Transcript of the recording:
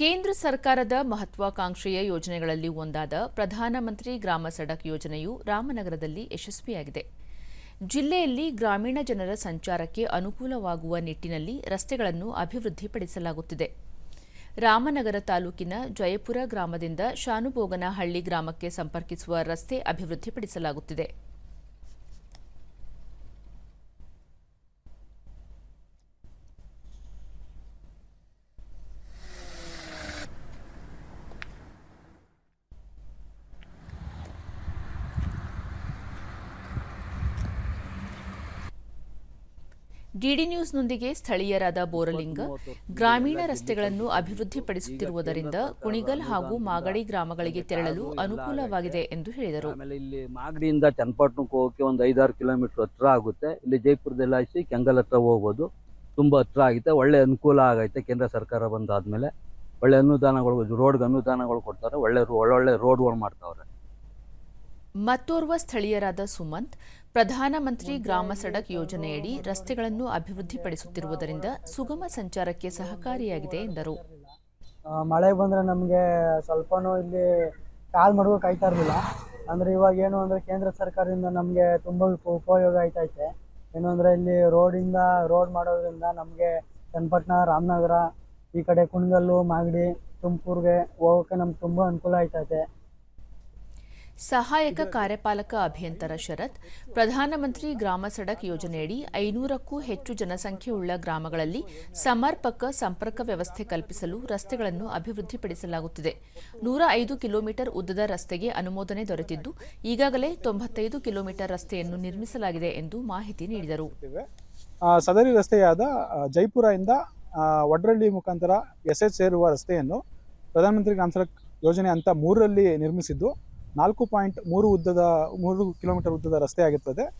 ಕೇಂದ್ರ ಸರ್ಕಾರದ ಮಹತ್ವಾಕಾಂಕ್ಷೆಯ ಯೋಜನೆಗಳಲ್ಲಿ ಒಂದಾದ ಪ್ರಧಾನಮಂತ್ರಿ ಗ್ರಾಮ ಸಡಕ್ ಯೋಜನೆಯು ರಾಮನಗರದಲ್ಲಿ ಯಶಸ್ವಿಯಾಗಿದೆ. ಜಿಲ್ಲೆಯಲ್ಲಿ ಗ್ರಾಮೀಣ ಜನರ ಸಂಚಾರಕ್ಕೆ ಅನುಕೂಲವಾಗುವ ನಿಟ್ಟಿನಲ್ಲಿ ರಸ್ತೆಗಳನ್ನು ಅಭಿವೃದ್ಧಿಪಡಿಸಲಾಗುತ್ತಿದೆ. ರಾಮನಗರ ತಾಲೂಕಿನ ಜಯಪುರ ಗ್ರಾಮದಿಂದ ಶಾನುಭೋಗನಹಳ್ಳಿ ಗ್ರಾಮಕ್ಕೆ ಸಂಪರ್ಕಿಸುವ ರಸ್ತೆ ಅಭಿವೃದ್ಧಿಪಡಿಸಲಾಗುತ್ತಿದೆ. ಡಿಡಿ ನ್ಯೂಸ್ನೊಂದಿಗೆ ಸ್ಥಳೀಯರಾದ ಬೋರಲಿಂಗ. ಗ್ರಾಮೀಣ ರಸ್ತೆಗಳನ್ನು ಅಭಿವೃದ್ಧಿಪಡಿಸುತ್ತಿರುವುದರಿಂದ ಕುಣಿಗಲ್ ಹಾಗೂ ಮಾಗಡಿ ಗ್ರಾಮಗಳಿಗೆ ತೆರಳಲು ಅನುಕೂಲವಾಗಿದೆ ಎಂದು ಹೇಳಿದರು. ಆಮೇಲೆ ಇಲ್ಲಿ ಮಾಗಡಿಯಿಂದ ಚನ್ನಪಟ್ಟಣಕ್ಕೆ ಹೋಗೋಕೆ ಒಂದು ಐದಾರು ಕಿಲೋಮೀಟರ್ ಹತ್ರ ಆಗುತ್ತೆ. ಇಲ್ಲಿ ಜೈಪುರದಲ್ಲಿ ಕೆಂಗಲ್ ಹತ್ರ ಹೋಗ್ಬೋದು. ತುಂಬ ಹತ್ರ ಆಗುತ್ತೆ. ಒಳ್ಳೆ ಅನುಕೂಲ ಆಗೈತೆ ಕೇಂದ್ರ ಸರ್ಕಾರ ಬಂದಾದ್ಮೇಲೆ. ಒಳ್ಳೆ ಅನುದಾನಗಳು ರೋಡ್ಗೆ ಅನುದಾನಗಳು ಕೊಡ್ತಾರೆ. ಒಳ್ಳೆ ಒಳ್ಳೊಳ್ಳೆ ರೋಡ್ಗಳು ಮಾಡ್ತಾವ್ರೆ. ಮತ್ತೋರ್ವ ಸ್ಥಳೀಯರಾದ ಸುಮಂತ್ ಪ್ರಧಾನಮಂತ್ರಿ ಗ್ರಾಮ ಸಡಕ್ ಯೋಜನೆಯಡಿ ರಸ್ತೆಗಳನ್ನು ಅಭಿವೃದ್ಧಿಪಡಿಸುತ್ತಿರುವುದರಿಂದ ಸುಗಮ ಸಂಚಾರಕ್ಕೆ ಸಹಕಾರಿಯಾಗಿದೆ ಎಂದರು. ಮಳೆ ಬಂದರೆ ನಮಗೆ ಸ್ವಲ್ಪನೂ ಇಲ್ಲಿ ಕಾಲ್ ಮಡಗು ಕಾಯ್ತಾ ಇರಲಿಲ್ಲ. ಅಂದರೆ ಇವಾಗ ಏನು ಅಂದರೆ ಕೇಂದ್ರ ಸರ್ಕಾರದಿಂದ ನಮಗೆ ತುಂಬ ಉಪ- ಉಪಯೋಗ ಆಯ್ತೈತೆ ಏನು ಅಂದರೆ ಇಲ್ಲಿ ರೋಡಿಂದ, ರೋಡ್ ಮಾಡೋದ್ರಿಂದ ನಮಗೆ ಚನ್ನಪಟ್ಟಣ, ರಾಮನಗರ, ಈ ಕಡೆ ಕುಣಗಲ್ಲು, ಮಾಗಡಿ, ತುಮಕೂರಿಗೆ ಹೋಗೋಕೆ ನಮ್ಗೆ ತುಂಬ ಅನುಕೂಲ ಆಯ್ತೈತೆ ಸಹಾಯಕ ಕಾರ್ಯಪಾಲಕ ಅಭಿಯಂತರ ಶರತ್ ಪ್ರಧಾನಮಂತ್ರಿ ಗ್ರಾಮ ಸಡಕ್ ಯೋಜನೆಯಡಿ ಐನೂರಕ್ಕೂ ಹೆಚ್ಚು ಜನಸಂಖ್ಯೆಯುಳ್ಳ ಗ್ರಾಮಗಳಲ್ಲಿ ಸಮರ್ಪಕ ಸಂಪರ್ಕ ವ್ಯವಸ್ಥೆ ಕಲ್ಪಿಸಲು ರಸ್ತೆಗಳನ್ನು ಅಭಿವೃದ್ಧಿಪಡಿಸಲಾಗುತ್ತಿದೆ. ನೂರ ಐದು ಕಿಲೋಮೀಟರ್ ಉದ್ದದ ರಸ್ತೆಗೆ ಅನುಮೋದನೆ ದೊರೆತಿದ್ದು ಈಗಾಗಲೇ ತೊಂಬತ್ತೈದು ಕಿಲೋಮೀಟರ್ ರಸ್ತೆಯನ್ನು ನಿರ್ಮಿಸಲಾಗಿದೆ ಎಂದು ಮಾಹಿತಿ ನೀಡಿದರು. ಸದರಿ ರಸ್ತೆಯಾದ ಜೈಪುರದಿಂದ ಆ, ವಡ್ರಳ್ಳಿ ಮುಖಾಂತರ ಎಸ್ ಸೇರುವ ರಸ್ತೆಯನ್ನು ಪ್ರಧಾನಮಂತ್ರಿ ಗ್ರಾಮ ಸಡಕ್ ಯೋಜನೆ ಅಂತ ಮೂರರಲ್ಲಿ ನಿರ್ಮಿಸಿದ್ದು ನಾಲ್ಕು ಪಾಯಿಂಟ್ ಮೂರು ಉದ್ದದ ಮೂರು ಕಿಲೋಮೀಟರ್ ಉದ್ದದ ರಸ್ತೆ ಆಗಿರ್ತದೆ.